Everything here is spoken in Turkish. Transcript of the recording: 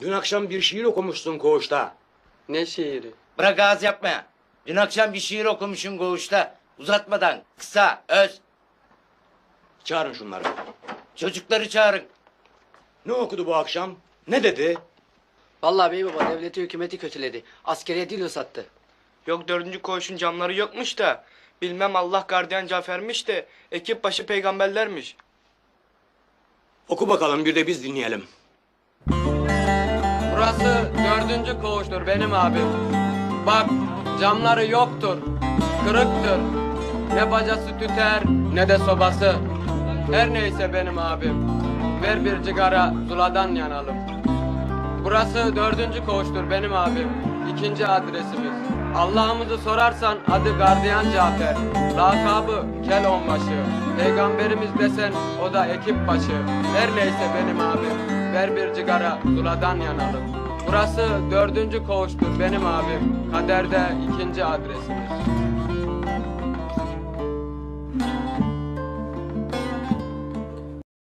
Dün akşam bir şiir okumuşsun koğuşta. Ne şiiri? Bırak ağız yapma. Dün akşam bir şiir okumuşsun koğuşta. Uzatmadan, kısa, öz. Çağırın şunları. Çocukları çağırın. Ne okudu bu akşam? Ne dedi? Vallahi bey baba devleti hükümeti kötüledi. Askeriye dil sattı. Yok dördüncü koğuşun camları yokmuş da. Bilmem Allah gardiyan Cafer'miş de ekip başı peygamberlermiş. Oku bakalım bir de biz dinleyelim. Burası dördüncü koğuştur benim abim. Bak camları yoktur. Kırıktır. Ne bacası tüter ne de sobası. Her neyse benim abim. Ver bir cigara zuladan yanalım. Burası dördüncü koğuştur benim abim. İkinci adresimiz. Allah'ımızı sorarsan adı gardiyan Cafer. Lakabı kel onbaşı. Peygamberimiz desen o da ekip başı. Her neyse benim abim. Ver bir cigara zuladan yanalım. Burası dördüncü koğuştur benim abim. Kaderde ikinci adresimiz.